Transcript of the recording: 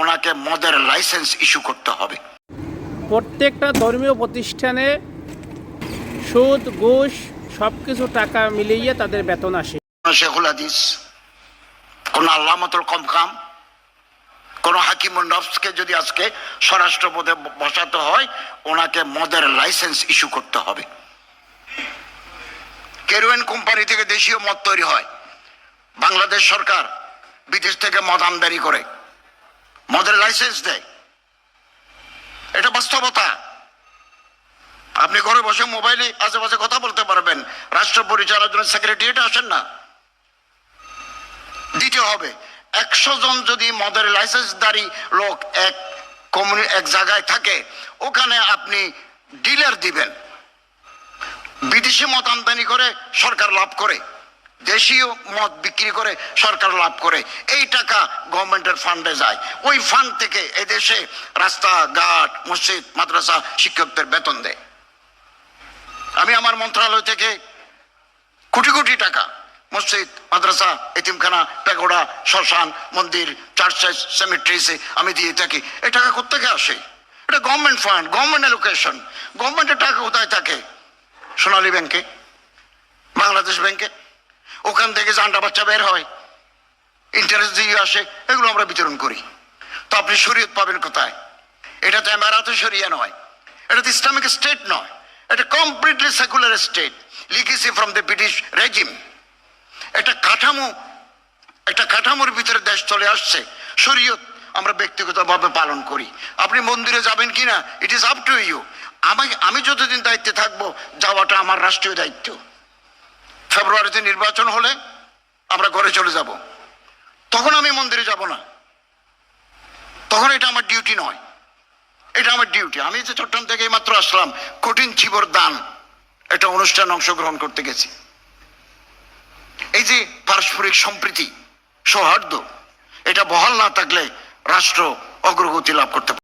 ওনাকে মদের licence issue করতে হবে। প্রত্যেকটা ধর্মীয় প্রতিষ্ঠানে সুদ ঘুষ সব কিছু টাকা মিলিয়ে তাদের বেতন আসে। শেখুল হাদিস কোন আল্লামতুল কম কাম কোন হাকিমুল নফসকে যদি আজকে স্বরাষ্ট্র পদে বসাতে হয় ওনাকে মদের লাইসেন্স ইস্যু করতে হবে। কেরোয়েন কোম্পানি থেকে দেশীয় মদ তৈরি হয়। বাংলাদেশ সরকার বিদেশ থেকে মদ আমদানি করে। লাইসেন্স দেয়। এটা বাস্তবতা। আপনি ঘরে বসে মোবাইলে আশেপাশে কথা বলতে পারবেন। রাষ্ট্র পরিচালনার জন্য সেক্রেটারিয়েটে আসেন না। দিতে হবে, একশো জন যদি মদের লাইসেন্সদারি লোক এক কমিউনি এক জায়গায় থাকে, ওখানে আপনি ডিলার দিবেন। বিদেশি মত আমদানি করে সরকার লাভ করে। দেশীয় মদ বিক্রি করে সরকার লাভ করে। এই টাকা গভর্নমেন্টের ফান্ডে যায়। ওই ফান্ড থেকে এদেশে রাস্তা ঘাট মসজিদ, মাদ্রাসা শিক্ষকদের বেতন দেয়। আমি আমার মন্ত্রণালয় থেকে কোটি কোটি টাকা, মসজিদ, মাদ্রাসা, এতিমখানা পেগোড়া শ্মশান, মন্দির চার্চ সেমিট্রিসে আমি দিয়ে থাকি। এই টাকা কোথেকে আসে? এটা গভর্নমেন্ট ফান্ড, গভর্নমেন্ট এলোকেশন গভর্নমেন্টের টাকা কোথায় থাকে? সোনালী ব্যাংকে? বাংলাদেশ ব্যাংকে? ওখান থেকে জান্ডা বাচ্চা বের হয়। ইন্টারেস্ট দিয়ে আসে, এগুলো আমরা বিতরণ করি। তো আপনি শরীয়ত পাবেন কোথায়? এটা তো এমারাতে শরিয়া নয়। এটা তো ইসলামিক স্টেট নয়। এটা completely secular state legacy from the British regime একটা কাঠামো, একটা কাঠামোর ভিতরে দেশ চলে আসছে। শরীয়ত আমরা ব্যক্তিগতভাবে পালন করি। আপনি মন্দিরে যাবেন কিনা it is up to you আমাকে আমি যতদিন দায়িত্বে থাকব, যাওয়াটা আমার রাষ্ট্রীয় দায়িত্ব। ফেব্রুয়ারিতে নির্বাচন হলে আমরা ঘরে চলে যাব। তখন আমি মন্দিরে যাব না। তখন এটা আমার ডিউটি নয়। এটা আমার ডিউটি আমি যে চট্টগ্রাম থেকে মাত্র আসলাম, কঠিন চিবর দান একটা অনুষ্ঠান অংশগ্রহণ করতে গেছি। এই যে পারস্পরিক সম্প্রীতি, সৌহার্দ্য, এটা বহাল না থাকলে রাষ্ট্র অগ্রগতি লাভ করতে